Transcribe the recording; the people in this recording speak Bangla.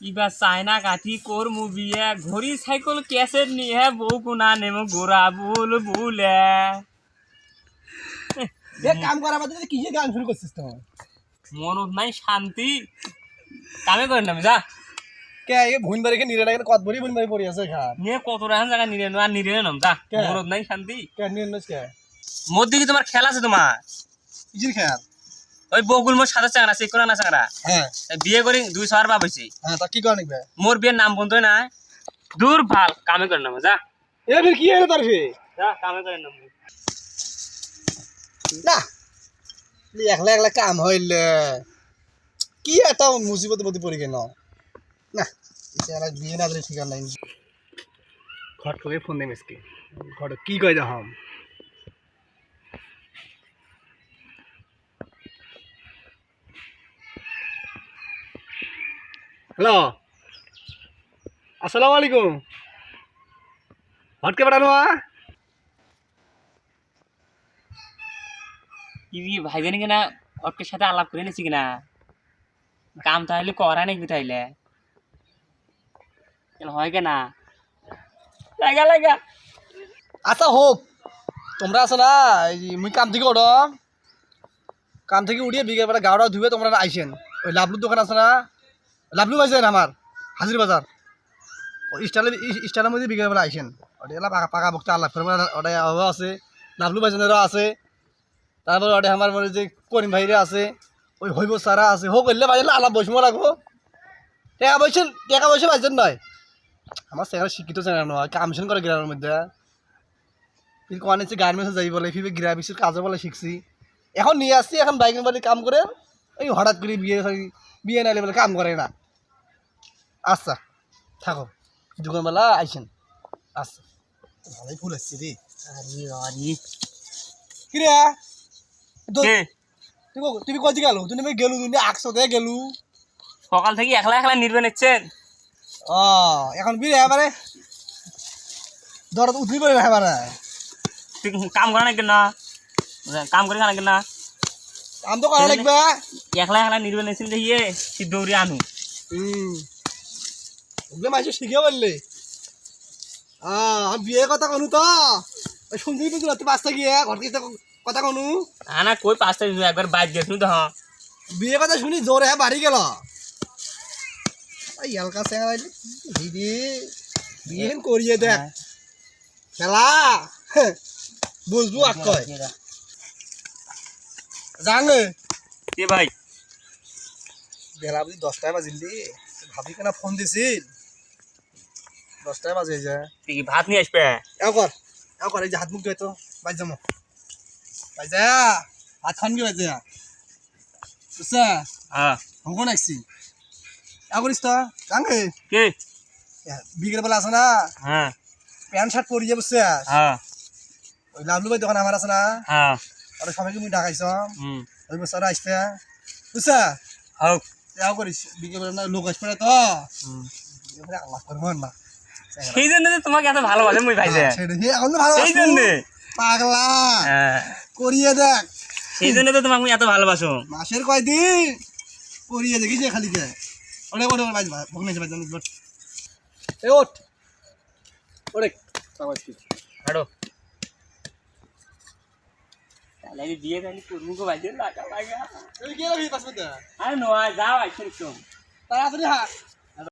ইবা চাইনা কাঠি কোর মুবিয়ে ঘড়ি সাইকেল ক্যাসেট নিয়ে বউ কোনা নেমো গোরা বুল বুলে এ কাম করা বাদে কি যে গান শুরু করছিস তো মনত নাই শান্তি। কামে করে নাম যা। কে এ বাড়ি নিরে না কত বড়ি ভুইন বাড়ি পড়ি আছে খান নিয়ে কত রাখান জায়গা নিরে আর নিরে নাম যা। কে? মনত নাই শান্তি। কে নিরে নস কে মোর দিকে তোমার খেলা আছে তোমার খেয়াল ওই বকুল মোর সাদা চাংরা সে কোনা না চাংরা হ্যাঁ বিয়ে করে দুই শহর বাপ হয়েছে হ্যাঁ তা কি কর নিবে মোর বিয়ের নাম বন্ধ না। দূর ভালো কামে করে নাম যা। এ ফির কি হলো তার ফির যা কামে করে নাম। না একলা একলা কাম হইলে। কি একটা মুসিবত মধ্যে পড়ে গেল? না এটা বিয়ে না দিলে ঠিক নাই। থেকে ফোন দেয় মেসকে। ঘর কি কই যা হ্যালো। আসসালামু আলাইকুম। হটকে পাঠানো কি ভাই জানি কিনা ওর সাথে আলাপ করে নিছি কিনা? কাম তাহলে করা নাকি তাইলে? হয় কেনা? লাগা লাগা। আচ্ছা হোক। তোমরা আছো না মুই কাম থেকে ওঠ। কাম থেকে উঠিয়ে বিকেল বেলা গাওড়া ধুয়ে তোমরা আইসেন। ওই লাভলুর দোকান আছে না? লাভলু পাইছেন আমার, হাজির বাজার। স্টাইলের স্টাইলের মধ্যে বিকেল বেলা আইসেন ওটা পাকা পাকা বক্তা আল্লাহ ফেরবে ওটা আছে। লাভলু পাইছেনেরও আছে। তারপর ওটা আমার মনে যে করিম ভাইরে আছে। ওই হইব সারা আছে। হোক এলে বাজলে আলাপ বসবো লাগবো। টাকা পয়সা টাকা পয়সা পাইছেন নয় আমার সেখানে শিক্ষিত চ্যানেল নয় কামিশন করে গ্রামের মধ্যে। কিন্তু অনেক গার্মেন্টসে যাই বলে ফিরে গ্রাফিক্সের কাজও বলে শিখছি এখন নিয়ে আসছি এখন বাইকের বাড়ি কাম করে এই হঠাৎ করে বিয়ে বিয়ে নাইলে বলে কাম করে না। আচ্ছা থাকো। দোকানবেলা আইসেন। আচ্ছা। ভালোই ফুল আসছি রে। আরে আরে কিরে? তুমি তুমি কত গেল? তুমি গেলু তুমি একশো দিয়ে গেলু। সকাল থেকে একলা একলা নির্বে নিচ্ছেন ও এখন বিয়ে এবারে দরদ উঠলি করে এবারে কাম করা নাকি না? কাম করে খানা না? আম তো করা লাগবে। একলা একলা নির্বে নিচ্ছিল দেখিয়ে তুই দৌড়ে আনু। হুম ওগুলো মাঝে শিখে বললে আমি বিয়ে কথা কনু তো? ওই শুনছি কিন্তু রাতে পাঁচটা গিয়ে ঘর থেকে কথা কনু? আনা কই পাঁচটা একবার বাইক গেছিল তো হ্যাঁ বিয়ে কথা শুনি জোরে হ্যাঁ বাড়ি গেল ওই হালকা বাইলে দিদি বিয়ে করিয়ে দেখ। খেলা। বুঝব আর কয় কে ভাই? বেলা বুঝি দশটায় বাজিলি। ভাবি কেনা ফোন দিছিল। দশটায় বাজে যায় তুই কি ভাত নিয়ে আসবে? এও কর এও কর এই যে হাত মুখ ধুয়ে তো বাজ যাব বাজ যা হাত খান কি বাজ যা বুঝছা হ্যাঁ হংকং নাকছি এও করিস তো জানে? কে? বিকেল বেলা আছে না? হ্যাঁ প্যান্ট শার্ট পরিয়ে বুঝছে হ্যাঁ ওই লাভলু ভাই দোকান আমার আছে না? হ্যাঁ ওরা সবাইকে মুই ডাকাইছ হুম ওই বছর আসতে বুঝছা হোক এও করিস বিকেল লোক আসবে না তো। আল্লাহ করব না। সেই জন্য তোমাকে এত ভালোবাসে মুই যে ভালো সেই জন্য পাগলা। করিয়ে দেখ। সেই জন্য তো তোমাকে এত ভালোবাসো মাসের কয়দিন করিয়ে দেখিস খালি কে ওরে ওরে ওরে বাজবা ভোগ নিয়েছে বাজবা বাট এ ওঠ ওরে হাড়ো তাহলে আমি বিয়ে জানি করব গো ভাই লাগা। লাগা এই কি পাঁচ মিনিট। আরে নয় যাও আইসো একটু তাড়াতাড়ি হাত